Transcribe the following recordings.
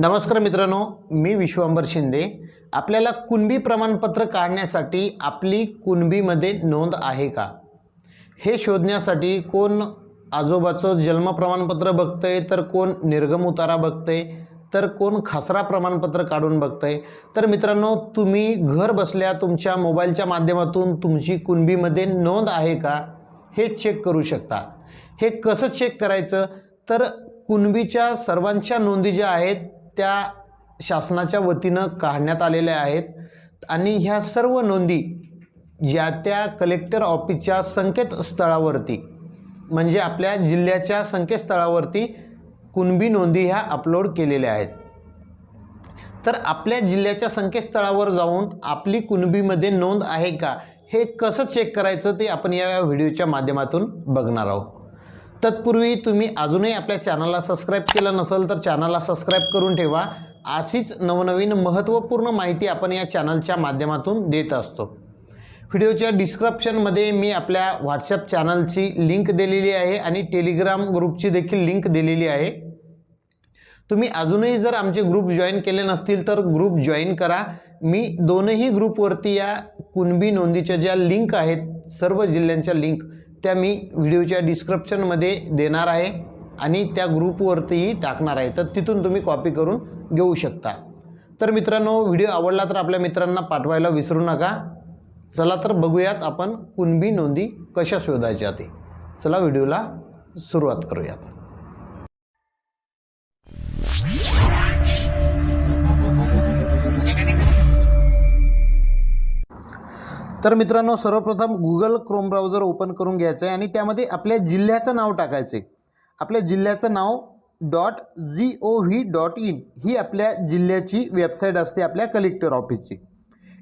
नमस्कार मित्रांनो मी विश्वांबर शिंदे. आपल्याला कुणबी प्रमाणपत्र काढण्यासाठी आपली कुणबीमध्ये नोंद आहे का? हे शोधण्यासाठी कोण आजोबाचं जन्म प्रमाणपत्र बघतंय तर कोण निर्गम उतारा बघतंय तर कोण खासरा प्रमाणपत्र काढून बघतंय? तर मित्रांनो तुम्ही घर बसल्या तुमच्या मोबाईलच्या माध्यमातून तुमची कुणबीमध्ये नोंद आहे का? हे चेक करू शकता. हे कसं चेक करायचं? तर कुणबीच्या सर्वांच्या नोंदी ज्या आहेत त्या शासनाच्या वतीनं काढण्यात आलेल्या आहेत. आणि ह्या सर्व नोंदी ज्या त्या कलेक्टर ऑफिसच्या संकेतस्थळावरती म्हणजे आपल्या जिल्ह्याच्या संकेतस्थळावरती कुणबी नोंदी ह्या अपलोड केलेल्या आहेत. तर आपल्या जिल्ह्याच्या संकेतस्थळावर जाऊन आपली कुणबीमध्ये नोंद आहे का हे कसं चेक करायचं ते आपण या व्हिडिओच्या माध्यमातून बघणार आहोत. तत्पूर्वी तुम्ही अजूनही आपल्या चॅनलला सबस्क्राईब केलं नसेल तर चॅनलला सबस्क्राईब करून ठेवा. अशीच नवनवीन महत्त्वपूर्ण माहिती आपण या चॅनलच्या माध्यमातून देत असतो. व्हिडिओच्या डिस्क्रिप्शनमध्ये मी आपल्या व्हॉट्सअप चॅनलची लिंक दिलेली आहे आणि टेलिग्राम ग्रुपची देखील लिंक दिलेली आहे. तुम्ही अजूनही जर आमचे ग्रुप जॉईन केले नसतील तर ग्रुप जॉईन करा. मी दोनही ग्रुपवरती या कुणबी नोंदीच्या ज्या लिंक आहेत सर्व जिल्ह्यांच्या लिंक त्या मी व्हिडिओच्या डिस्क्रिप्शनमध्ये देणार आहे आणि त्या ग्रुपवरतीही टाकणार आहे. तर तिथून तुम्ही कॉपी करून घेऊ शकता. तर मित्रांनो व्हिडिओ आवडला तर आपल्या मित्रांना पाठवायला विसरू नका. चला तर बघूयात आपण कुणबी नोंदी कशा शोधायच्या ते. चला व्हिडिओला सुरुवात करूयात. तर मित्रांनो सर्वप्रथम गुगल क्रोम ब्राउझर ओपन करून घ्यायचं आहे आणि त्यामध्ये आपल्या जिल्ह्याचं नाव टाकायचं आहे आपल्या जिल्ह्याचं नाव dot G O V dot in ही आपल्या जिल्ह्याची वेबसाईट असते आपल्या कलेक्टर ऑफिसची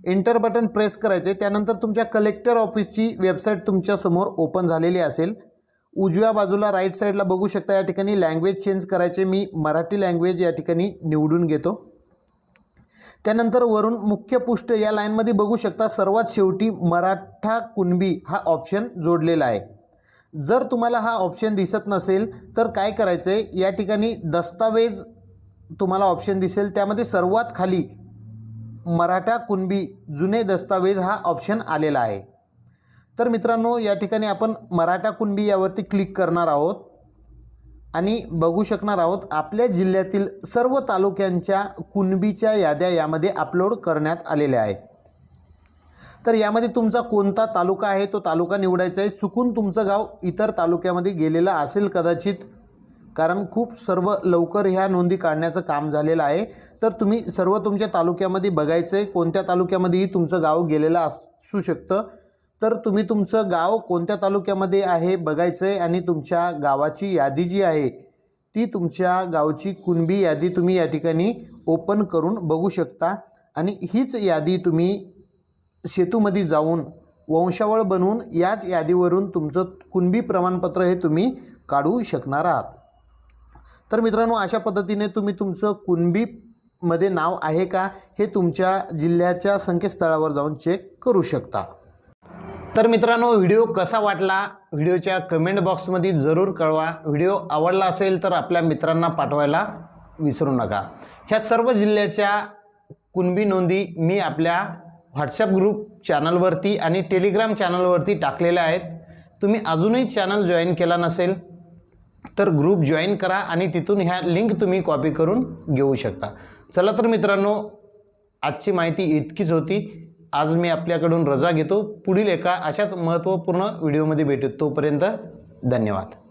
एंटर बटन प्रेस करायचे त्यानंतर तुमच्या कलेक्टर ऑफिसची वेबसाईट तुमच्यासमोर ओपन झालेली असेल. उजव्या बाजूला राईट साईडला बघू शकता या ठिकाणी लँग्वेज चेंज करायचे. मी मराठी लँग्वेज या ठिकाणी निवडून घेतो. त्यानंतर वरून मुख्य पृष्ठ या लाईनमध्ये बघू शकता सर्वात शेवटी मराठा कुणबी हा ऑप्शन जोडलेला आहे. जर तुम्हाला हा ऑप्शन दिसत नसेल तर काय करायचं आहे या ठिकाणी दस्तावेज तुम्हाला ऑप्शन दिसेल. त्यामध्ये सर्वात खाली मराठा कुणबी जुने दस्तावेज हा ऑप्शन आलेला आहे. तर मित्रांनो या ठिकाणी आपण मराठा कुणबी यावरती क्लिक करणार आहोत. आणि बघू शकणार आहोत आपल्या जिल्ह्यातील सर्व तालुक्यांच्या कुणबीच्या याद्या यामध्ये अपलोड करण्यात आलेल्या आहेत. तर यामध्ये तुमचा कोणता तालुका आहे तो तालुका निवडायचा आहे. चुकून तुमचं गाव इतर तालुक्यामध्ये गेलेलं असेल कदाचित कारण खूप सर्व लवकर ह्या नोंदी काढण्याचं काम झालेलं आहे. तर तुम्ही सर्व तुमच्या तालुक्यामध्ये बघायचं आहे कोणत्या तालुक्यामध्येही तुमचं गाव गेलेलं असू शकतं. तर तुम्ही तुमचं गाव कोणत्या तालुक्यामध्ये आहे बघायचं आहे आणि तुमच्या गावाची यादी जी आहे ती तुमच्या गावची कुणबी यादी तुम्ही या ठिकाणी ओपन करून बघू शकता. आणि हीच यादी तुम्ही सेतूमध्ये जाऊन वंशावळ बनवून याच यादीवरून तुमचं कुणबी प्रमाणपत्र हे तुम्ही काढू शकणार आहात. तर मित्रांनो अशा पद्धतीने तुम्ही तुमचं कुणबीमध्ये नाव आहे का हे तुमच्या जिल्ह्याच्या संकेतस्थळावर जाऊन चेक करू शकता. तर मित्रांनो व्हिडिओ कसा वाटला? व्हिडिओच्या कमेंट बॉक्समध्ये जरूर कळवा. व्हिडिओ आवडला असेल तर आपल्या मित्रांना पाठवायला विसरू नका. ह्या सर्व जिल्ह्याच्या कुणबी नोंदी मी आपल्या व्हॉट्सॲप ग्रुप चॅनलवरती आणि टेलिग्राम चॅनलवरती टाकलेल्या आहेत. तुम्ही अजूनही चॅनल जॉईन केला नसेल तर ग्रुप जॉईन करा आणि तिथून ह्या लिंक तुम्ही कॉपी करून घेऊ शकता. चला तर मित्रांनो आजची माहिती इतकीच होती. आज मी आपल्याकडून रजा घेतो. पुढील एका अशाच महत्त्वपूर्ण व्हिडिओमध्ये भेटू. तोपर्यंत धन्यवाद.